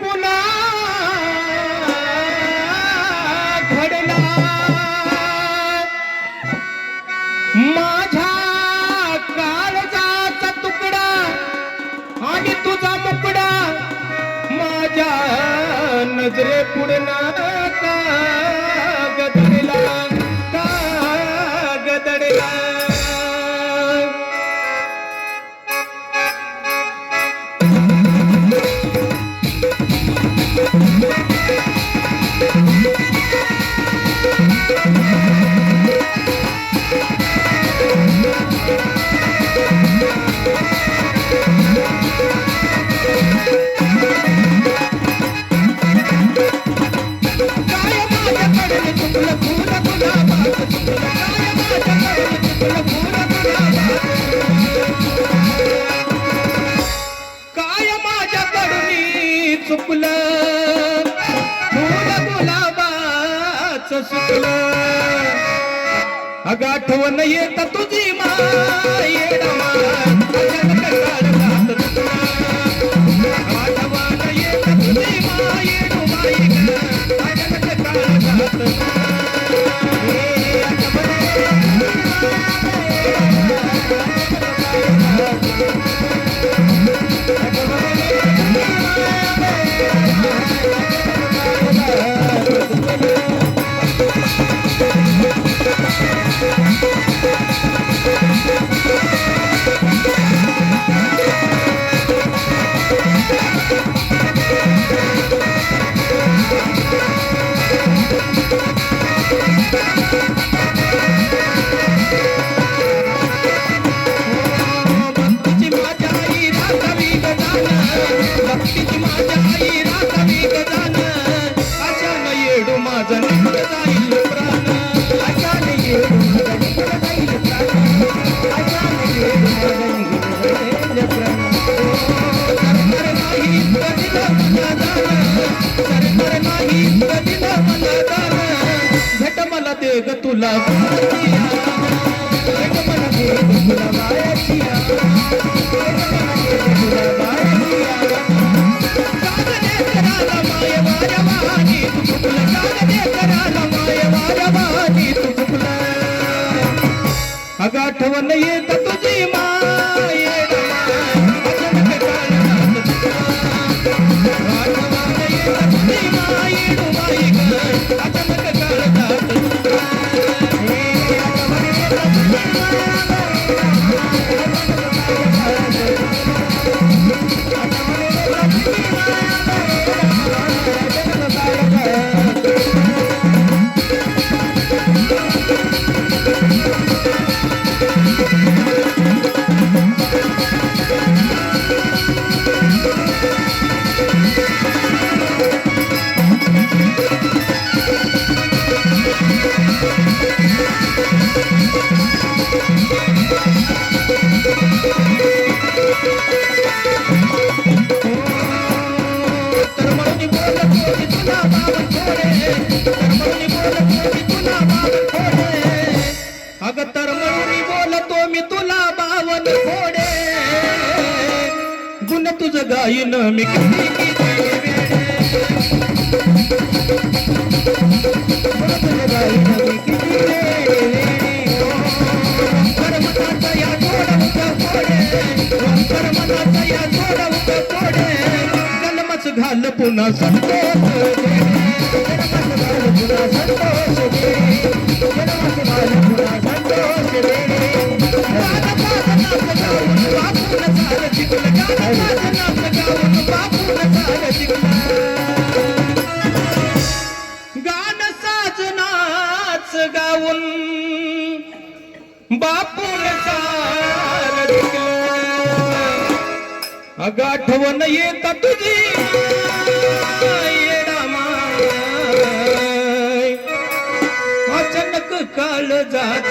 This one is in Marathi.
गुन्हा घडला. माझ्या काळजाचा तुकडा आणि तुझा मुकडा माझ्या नजरे पुढला का चुकलं. फुल गुलाबाचं चुकलं अगाठवण येत तुझी मायेडा. येडू माझा निघत जाईल प्राण. अशान माझा जाईल प्राण. अशान माझा जाईल प्राण. सरकार नाही कधीला मला दान सरकार नाही कधीला मला दान भेट मला दे ग तुला भेट मला दे ग तुला अगं आठवण येत तुझी माय अचानक देतो मी तुला बावन फोडे. गुण तुझं गाईन मी किती किती वेडे. गुण नाच गाऊन बापून सार आठवण येत तुझी. अचानक काळ जात